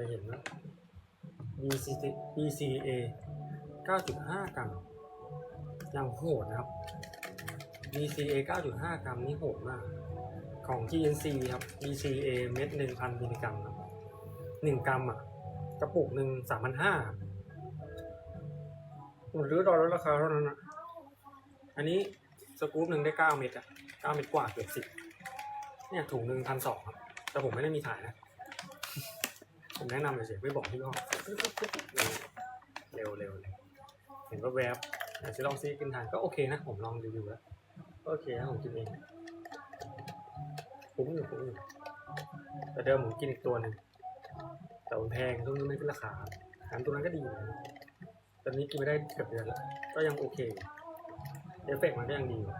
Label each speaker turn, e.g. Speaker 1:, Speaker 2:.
Speaker 1: รเห็นนะ BCT BCA 9.5 กรัมยังโหดนะครับ BCA 9.5 กรัมนี่โหดมาก ของ GNC ครับ BCA เม็ด1,000มิลลิกรัมครับ1กรัมอะกระปุกหนึ่ง3,500ผมรื้อรอลดราคาเท่านั้นอะ อันนี้สกู๊ปหนึ่งได้9เม็ดอะ9เม็ดกว่าเกือบสิบเนี่ยถุงหนึ่งพันสองครับ แต่ผมไม่ได้มีถ่ายนะ ผมแนะนำเฉยๆไม่บอกที่ห้อเร็วเร็วเร็วเห็นว่าแวบอยากจะลองซื้อกินทานก็โอเคนะ ผมลองรีวิวแล้วก็โอเคนะผมกินเองคุ้มอยู่คุ้มอยู่แต่เดิมผมกินอีกตัวหนึ่งแต่มันแพงช่วงนี้ไม่ขึ้นราคาอาหารตัวนั้นก็ดีนะตอนนี้กินไม่ได้เกือบเดือนแล้วก็ยังโอเคเอฟเฟกต์มันก็ยังดีอยู่